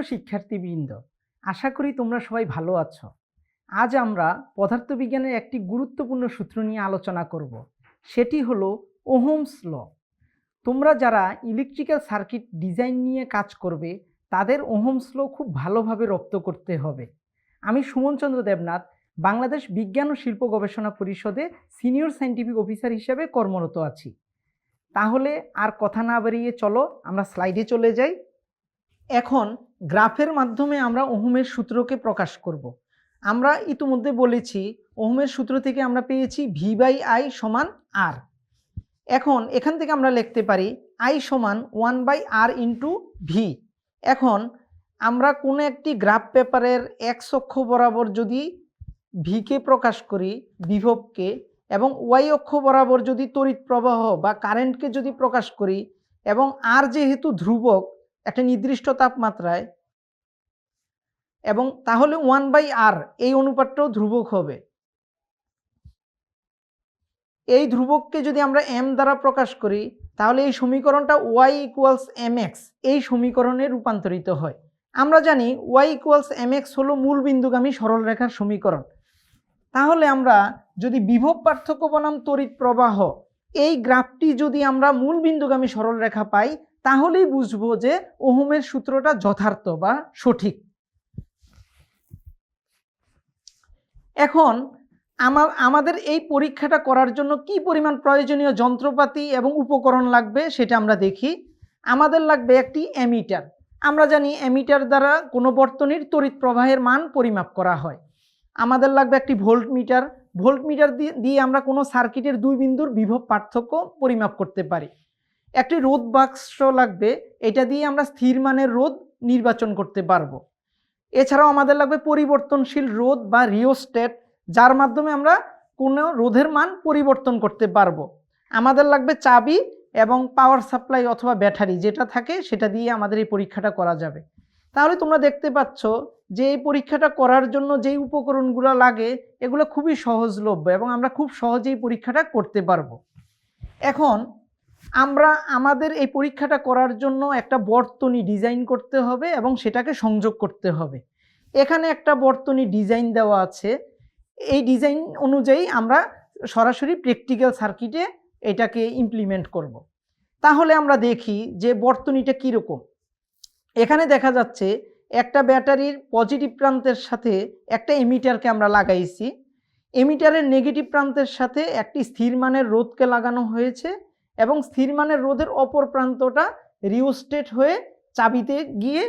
প্রিয় শিক্ষার্থীবৃন্দ, আশা করি তোমরা সবাই ভালো আছো। আজ আমরা পদার্থবিজ্ঞানের একটি গুরুত্বপূর্ণ সূত্র নিয়ে আলোচনা করব। সেটি হলো ওহমস ল। তোমরা যারা ইলেকট্রিক্যাল সার্কিট ডিজাইন নিয়ে কাজ করবে, তাদের ওহমস ল খুব ভালোভাবে রপ্ত করতে হবে। আমি সুমনচন্দ্র দেবনাথ, বাংলাদেশ বিজ্ঞান ও শিল্প গবেষণা পরিষদে সিনিয়র সায়েন্টিফিক অফিসার হিসেবে কর্মরত আছি। তাহলে আর কথা না বাড়িয়ে চলো, আমরা স্লাইডে চলে যাই। এখন গ্রাফের মাধ্যমে আমরা ওহমের সূত্রকে প্রকাশ করব। আমরা ইতিমধ্যে বলেছি ওহমের সূত্র থেকে আমরা পেয়েছি ভি বাই আই সমান আর এখন এখান থেকে আমরা লিখতে পারি আই সমান one by R into V এখন আমরা কোনো একটি গ্রাফ পেপারের এক্স অক্ষ বরাবর যদি ভিকে প্রকাশ করি, বিভবকে, এবং ওয়াই অক্ষ বরাবর যদি তড়িৎ প্রবাহ বা কারেন্টকে যদি প্রকাশ করি, এবং আর যেহেতু ধ্রুবক একটা নির্দিষ্ট তাপমাত্রায় এবং তাহলে ওয়ান বাই আর এই অনুপাতটাও ধ্রুবক হবে। এই ধ্রুবককে যদি আমরা এম দ্বারা প্রকাশ করি, তাহলে এই সমীকরণটা ওয়াই ইকুয়ালস এম এক্স এই সমীকরণে রূপান্তরিত হয়। আমরা জানি ওয়াই ইকুয়ালস এম এক্স হলো মূল বিন্দুগামী সরলরেখার সমীকরণ। তাহলে আমরা যদি বিভব পার্থক্য বনাম, তড়িৎ প্রবাহ, এই গ্রাফটি যদি আমরা মূল বিন্দুগামী সরলরেখা পাই তাহলেই বুঝব যে ওহমের সূত্রটা যথার্থ বা সঠিক। এখন আমার আমাদের এই পরীক্ষাটা করার জন্য কি পরিমাণ প্রয়োজনীয় যন্ত্রপাতি এবং উপকরণ লাগবে সেটা আমরা দেখি। আমাদের লাগবে একটি অ্যামিটার। আমরা জানি অ্যামিটার দ্বারা কোনো বর্তনীর তড়িৎ প্রবাহের মান পরিমাপ করা হয়। আমাদের লাগবে একটি ভোল্ট মিটার ভোল্ট মিটার দিয়ে আমরা কোনো সার্কিটের দুই বিন্দুর বিভব পার্থক্য পরিমাপ করতে পারি। একটি রোধ বাক্স লাগবে, এটা দিয়ে আমরা স্থির মানের রোধ নির্বাচন করতে পারব। এছাড়াও আমাদের লাগবে পরিবর্তনশীল রোধ বা রিওস্টেট যার মাধ্যমে আমরা কোনো রোধের মান পরিবর্তন করতে পারব। আমাদের লাগবে চাবি এবং পাওয়ার সাপ্লাই অথবা ব্যাটারি যেটা থাকে সেটা দিয়ে আমাদের এই পরীক্ষাটা করা যাবে। তাহলে তোমরা দেখতে পাচ্ছ যে এই পরীক্ষাটা করার জন্য যেই উপকরণগুলো লাগে, এগুলো খুবই সহজলভ্য এবং আমরা খুব সহজেই পরীক্ষাটা করতে পারব। এখন আমরা আমাদের এই পরীক্ষাটা করার জন্য একটা বর্তনী ডিজাইন করতে হবে এবং সেটাকে সংযোগ করতে হবে। এখানে একটা বর্তনী ডিজাইন দেওয়া আছে। এই ডিজাইন অনুযায়ী আমরা সরাসরি প্র্যাকটিক্যাল সার্কিটে এটাকে ইমপ্লিমেন্ট করব। তাহলে আমরা দেখি যে বর্তনীটা কীরকম। এখানে দেখা যাচ্ছে একটা ব্যাটারির পজিটিভ প্রান্তের সাথে একটা এমিটারকে আমরা লাগাইছি। এমিটারের নেগেটিভ প্রান্তের সাথে একটি স্থির মানের রোধকে লাগানো হয়েছে। এবং স্থির মানের রোধের অপর প্রান্তটা রিওস্টেট হয়ে চাবিতে গিয়ে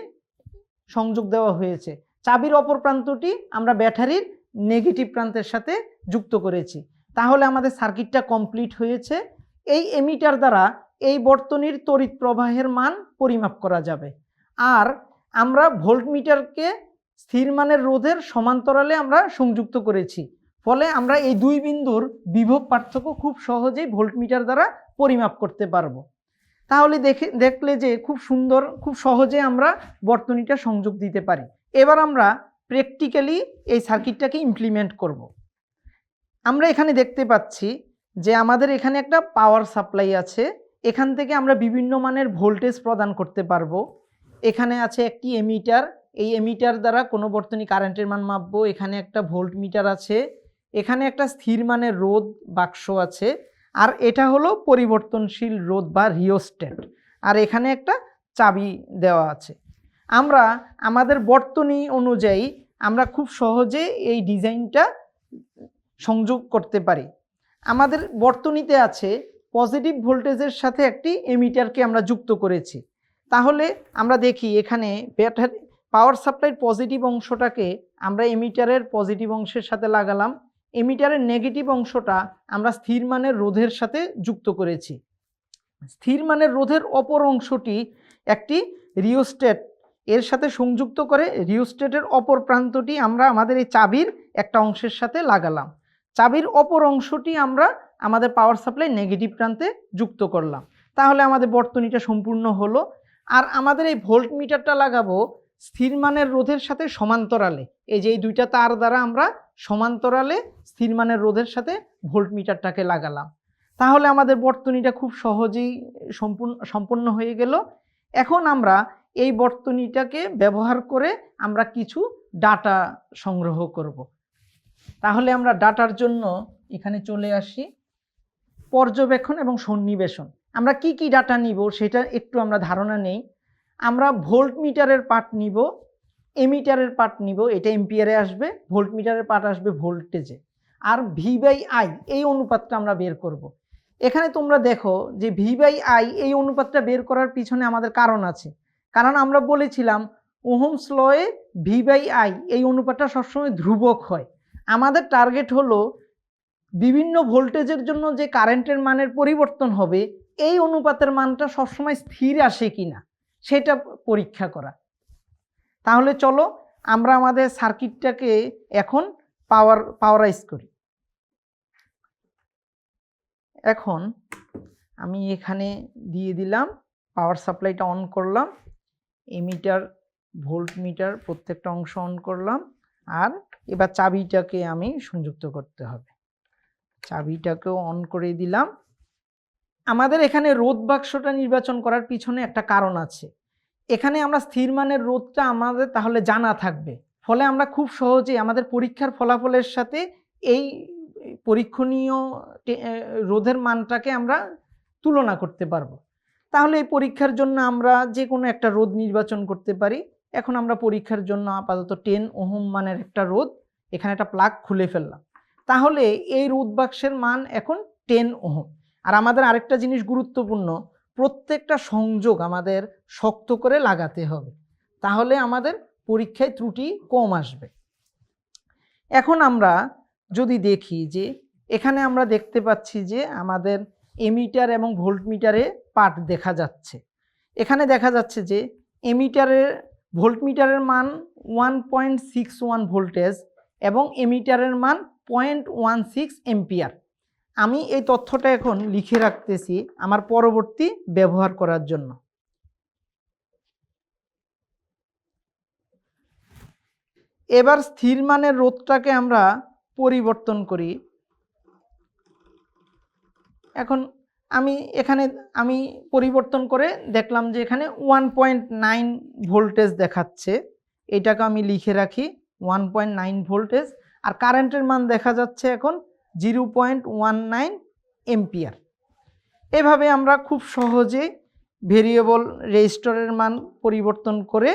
সংযোগ দেওয়া হয়েছে। চাবির অপর প্রান্তটি আমরা ব্যাটারির নেগেটিভ প্রান্তের সাথে যুক্ত করেছি। তাহলে আমাদের সার্কিটটা কমপ্লিট হয়েছে। এই এমিটার দ্বারা এই বর্তনীর তড়িৎ প্রবাহের মান পরিমাপ করা যাবে। আর আমরা ভোল্টমিটারকে স্থির মানের রোধের সমান্তরালে আমরা সংযুক্ত করেছি। ফলে আমরা এই দুই বিন্দুর বিভব পার্থক্য খুব সহজেই ভোল্টমিটার দ্বারা পরিমাপ করতে পারব। তাহলে দেখে, দেখলে যে খুব সুন্দর, খুব সহজে আমরা বর্তনীটা সংযোগ দিতে পারি। এবার আমরা প্র্যাকটিক্যালি এই সার্কিটটাকে ইমপ্লিমেন্ট করব। আমরা এখানে দেখতে পাচ্ছি যে আমাদের এখানে একটা পাওয়ার সাপ্লাই আছে। এখান থেকে আমরা বিভিন্ন মানের ভোল্টেজ প্রদান করতে পারব। এখানে আছে একটি এমিটার এই এমিটার দ্বারা কোনো বর্তনী কারেন্টের মান মাপবো। এখানে একটা ভোল্ট মিটার আছে। এখানে একটা স্থির মানের রোধ বাক্স আছে, আর এটা হলো পরিবর্তনশীল রোধ বা রিওস্টেট আর এখানে একটা চাবি দেওয়া আছে। আমরা আমাদের বর্তনী অনুযায়ী আমরা খুব সহজে এই ডিজাইনটা সংযোগ করতে পারি। আমাদের বর্তনীতে আছে পজিটিভ ভোল্টেজের সাথে একটি এমিটারকে আমরা যুক্ত করেছি। তাহলে আমরা দেখি এখানে ব্যাটারি পাওয়ার সাপ্লাইয়ের পজিটিভ অংশটাকে আমরা এমিটারের পজিটিভ অংশের সাথে লাগালাম। এমিটারের নেগেটিভ অংশটা আমরা স্থির মানের রোধের সাথে যুক্ত করেছি। স্থির মানের রোধের অপর অংশটি একটি রিওস্টেট এর সাথে সংযুক্ত করে রিওস্টেটের অপর প্রান্তটি আমরা আমাদের এই চাবির একটা অংশের সাথে লাগালাম। চাবির অপর অংশটি আমরা আমাদের পাওয়ার সাপ্লাই নেগেটিভ প্রান্তে যুক্ত করলাম। তাহলে আমাদের বর্তনীটা সম্পূর্ণ হলো। আর আমাদের এই ভোল্ট মিটারটা লাগাবো স্থির মানের রোধের সাথে সমান্তরালে। এই যে এই দুইটা তার দ্বারা আমরা সমান্তরালে স্থির মানের রোধের সাথে ভোল্ট মিটারটাকে লাগালাম। তাহলে আমাদের বর্তনীটা খুব সহজেই সম্পূর্ণ, সম্পন্ন হয়ে গেল। এখন আমরা এই বর্তনীটাকে ব্যবহার করে আমরা কিছু ডাটা সংগ্রহ করব। তাহলে আমরা ডাটার জন্য এখানে চলে আসি। পর্যবেক্ষণ এবং সন্নিবেশন। আমরা কি কি ডাটা নিব সেটা একটু আমরা ধারণা নেই। আমরা ভোল্ট মিটারের পার্ট নিব। এমিটারের পার্ট নিব, এটা এম্পিয়ারে আসবে ভোল্ট মিটারের পার্ট আসবে ভোল্টেজে আর ভি বাই আই এই অনুপাতটা আমরা বের করব। এখানে তোমরা দেখো যে ভি বাই আই এই অনুপাতটা বের করার পিছনে আমাদের কারণ আছে। কারণ আমরা বলেছিলাম, ওহমস লয়ে ভি বাই আই এই অনুপাতটা সবসময় ধ্রুবক হয়। আমাদের টার্গেট হলো, বিভিন্ন ভোল্টেজের জন্য যে কারেন্টের মানের পরিবর্তন হবে, এই অনুপাতের মানটা সবসময় স্থির আসে কিনা, সেটা পরীক্ষা করা। তাহলে চলো আমরা আমাদের সার্কিটটাকে এখন পাওয়ার পাওয়ারাইজ করি। এখন আমি এখানে দিয়ে দিলাম পাওয়ার সাপ্লাইটা অন করলাম এমিটার ভোল্ট মিটার প্রত্যেকটা অংশ অন করলাম, আর এবার চাবিটাকে আমি সংযুক্ত করতে হবে। চাবিটাকেও অন করে দিলাম। আমাদের এখানে রোদ বাক্সটা নির্বাচন করার পিছনে একটা কারণ আছে। এখানে আমরা স্থির মানের রোধটা আমাদের তাহলে জানা থাকবে। ফলে আমরা খুব সহজেই আমাদের পরীক্ষার ফলাফলের সাথে এই পরীক্ষণীয় রোধের মানটাকে আমরা তুলনা করতে পারব। তাহলে এই পরীক্ষার জন্য আমরা যে কোনো একটা রোধ নির্বাচন করতে পারি। এখন আমরা পরীক্ষার জন্য আপাতত টেন ওহম মানের একটা রোধ এখানে একটা প্লাগ খুলে ফেললাম। তাহলে এই রোধ বাক্সের মান এখন টেন ওহম। আর আমাদের আরেকটা জিনিস গুরুত্বপূর্ণ প্রত্যেকটা সংযোগ আমাদের শক্ত করে লাগাতে হবে। তাহলে আমাদের পরীক্ষায় ত্রুটি কম আসবে। এখন আমরা যদি দেখি যে এখানে আমরা দেখতে পাচ্ছি যে আমাদের এমিটার এবং ভোল্টমিটারে পার্ট দেখা যাচ্ছে। এখানে দেখা যাচ্ছে যে এমিটারের, ভোল্টমিটারের মান one point six one voltage এবং এমিটারের মান পয়েন্ট ওয়ান সিক্স এম্পিয়ার। আমি এই তথ্যটা এখন লিখে রাখতেছি আমার পরবর্তী ব্যবহার করার জন্য। এবার স্থির মানের রোধটাকে আমরা পরিবর্তন করি। এখন আমি এখানে, আমি পরিবর্তন করে দেখলাম যে এখানে ওয়ান পয়েন্ট নাইন ভোল্টেজ দেখাচ্ছে। এটাকে আমি লিখে রাখি, ওয়ান পয়েন্ট নাইন ভোল্টেজ। আর কারেন্টের মান দেখা যাচ্ছে এখন zero point one nine ampere. এভাবে আমরা খুব সহজে ভেরিয়েবল রেজিস্টরের মান পরিবর্তন করে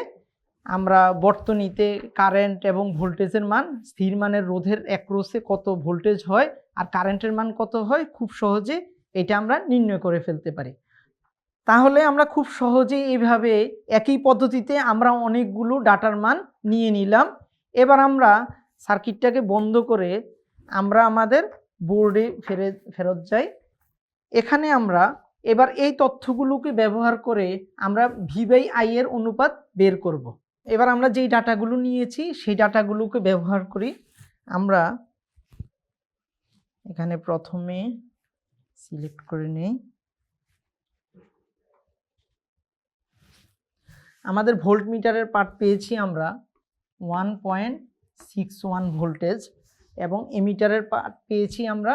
আমরা বর্তনীতে কারেন্ট এবং ভোল্টেজের মান, স্থির মানের রোধের একরোসে কত ভোল্টেজ হয় আর কারেন্টের মান কত হয় খুব সহজে এটা আমরা নির্ণয় করে ফেলতে পারি। তাহলে আমরা খুব সহজেই এভাবে একই পদ্ধতিতে আমরা অনেকগুলো ডাটার মান নিয়ে নিলাম। এবার আমরা সার্কিটটাকে বন্ধ করে আমরা আমাদের বোর্ডে ফেরে, ফেরত যাই। এখানে আমরা এবার এই তথ্যগুলোকে ব্যবহার করে আমরা ভি বাই আই এর অনুপাত বের করব। এবার আমরা যেই ডাটাগুলো নিয়েছি, সেই ডাটাগুলোকে ব্যবহার করি। আমরা এখানে প্রথমে সিলেক্ট করে নেই। আমাদের ভোল্ট মিটারের পার্ট পেয়েছি আমরা one point six one voltage এবং এমিটারের পার্ট পেয়েছি আমরা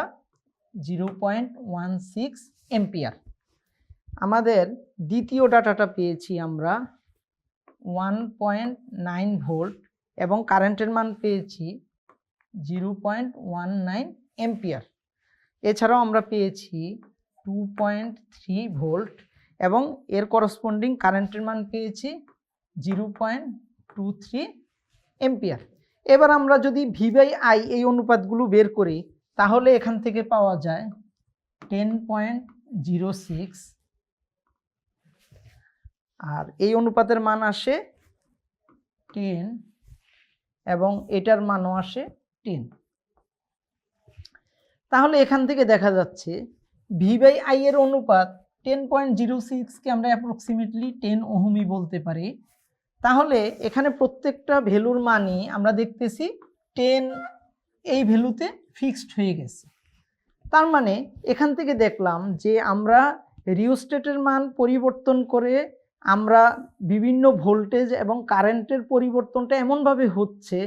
zero point one six ampere আমাদের দ্বিতীয় ডাটাটা পেয়েছি আমরা ওয়ান পয়েন্ট নাইন ভোল্ট এবং কারেন্টের মান পেয়েছি zero point one nine ampere এছাড়াও আমরা পেয়েছি টু পয়েন্ট থ্রি ভোল্ট এবং এর করসপন্ডিং কারেন্টের মান পেয়েছি zero point two three ampere এবার আমরা যদি ভি বাই আই এই অনুপাতগুলো বের করি, তাহলে এখান থেকে পাওয়া যায় টেন পয়েন্ট জিরো সিক্স আর এই অনুপাতের মান আসে টেন এবং এটার মানও আসে টেন তাহলে এখান থেকে দেখা যাচ্ছে ভি বাই আই এর অনুপাত টেন পয়েন্ট জিরো সিক্সকে আমরা অ্যাপ্রক্সিমেটলি টেন ওহমি বলতে পারি। তাহলে এখানে প্রত্যেকটা ভ্যালুর মানই আমরা দেখতেছি টেন এই ভ্যালুতে ফিক্সড হয়ে গেছে। তার মানে এখান থেকে দেখলাম যে আমরা রিওস্টেটের মান পরিবর্তন করে আমরা বিভিন্ন ভোল্টেজ এবং কারেন্টের পরিবর্তনটা এমনভাবে হচ্ছে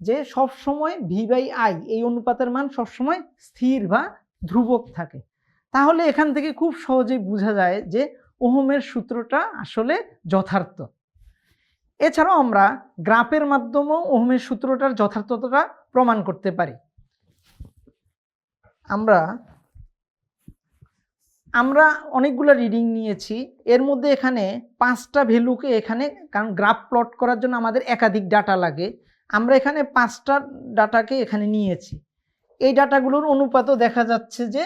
যে সব সময় ভি বাই আই এই অনুপাতের মান সবসময় স্থির বা ধ্রুবক থাকে। তাহলে এখান থেকে খুব সহজেই বোঝা যায় যে ওহমের সূত্রটা আসলে যথার্থ। এছাড়াও আমরা গ্রাফের মাধ্যমেও ওহমের সূত্রটার যথার্থতা প্রমাণ করতে পারি। আমরা আমরা অনেকগুলো রিডিং নিয়েছি। এর মধ্যে এখানে পাঁচটা ভ্যালুকে এখানে, কারণ গ্রাফ প্লট করার জন্য আমাদের একাধিক ডাটা লাগে। আমরা এখানে পাঁচটা ডাটাকে এখানে নিয়েছি। এই ডাটাগুলোর অনুপাতও দেখা যাচ্ছে যে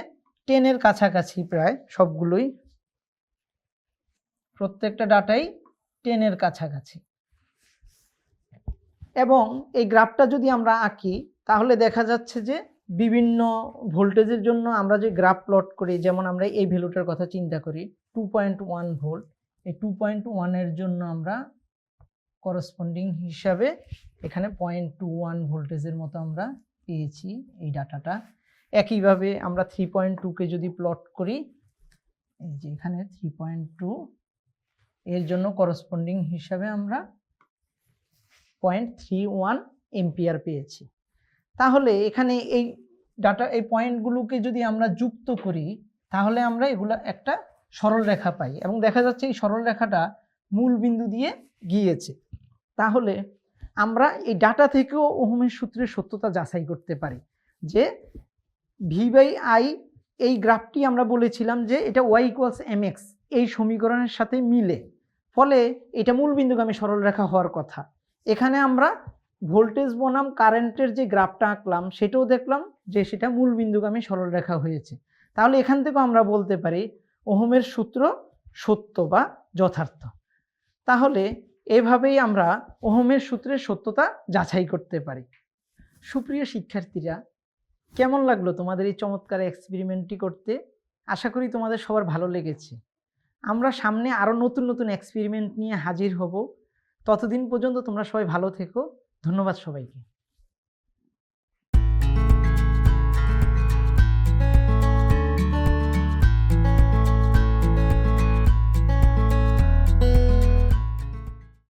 টেনের কাছাকাছি প্রায় সবগুলোই। প্রত্যেকটা ডাটাই টেনের কাছাকাছি। এবং এই গ্রাফটা যদি আমরা আঁকি, তাহলে দেখা যাচ্ছে যে বিভিন্ন ভোল্টেজের জন্য আমরা যে গ্রাফ প্লট করি, যেমন আমরা এই ভ্যালুটার কথা চিন্তা করি টু পয়েন্ট ওয়ান ভোল্ট এই টু পয়েন্ট ওয়ানের জন্য আমরা করসপন্ডিং হিসাবে এখানে পয়েন্ট টু ওয়ান ভোল্টেজের মতো আমরা পেয়েছি এই ডাটাটা। একইভাবে আমরা থ্রি পয়েন্ট টুকে যদি প্লট করি, এই যে এখানে থ্রি পয়েন্ট টু এর জন্য করসপন্ডিং হিসাবে আমরা পয়েন্ট থ্রি ওয়ান এম্পিয়ার পেয়েছি। তাহলে এখানে এই ডাটা এই পয়েন্টগুলোকে যদি আমরা যুক্ত করি, তাহলে আমরা এগুলো একটা সরল রেখা পাই এবং দেখা যাচ্ছে এই সরল রেখাটা মূল বিন্দু দিয়ে গিয়েছে। তাহলে আমরা এই ডাটা থেকেও ওহমের সূত্রের সত্যতা যাচাই করতে পারি যে ভি বাই আই এই গ্রাফটি আমরা বলেছিলাম যে এটা ওয়াই ইকুয়ালস এম এক্স এই সমীকরণের সাথে মিলে। ফলে এটা মূল বিন্দুগামী সরলরেখা হওয়ার কথা। এখানে আমরা ভোল্টেজ বনাম কারেন্টের যে গ্রাফটা আঁকলাম, সেটাও দেখলাম যে সেটা মূল বিন্দুগামী সরলরেখা হয়েছে। তাহলে এখান থেকেও আমরা বলতে পারি ওহমের সূত্র সত্য বা যথার্থ। তাহলে এভাবেই আমরা ওহমের সূত্রের সত্যতা যাচাই করতে পারি। সুপ্রিয় শিক্ষার্থীরা, কেমন লাগল তোমাদের এই চমৎকার এক্সপেরিমেন্টটি করতে? আশা করি তোমাদের সবার ভালো লেগেছে। আমরা সামনে আরও নতুন নতুন এক্সপেরিমেন্ট নিয়ে হাজির হব। ততদিন পর্যন্ত তোমরা সবাই ভালো থেকো। ধন্যবাদ সবাইকে।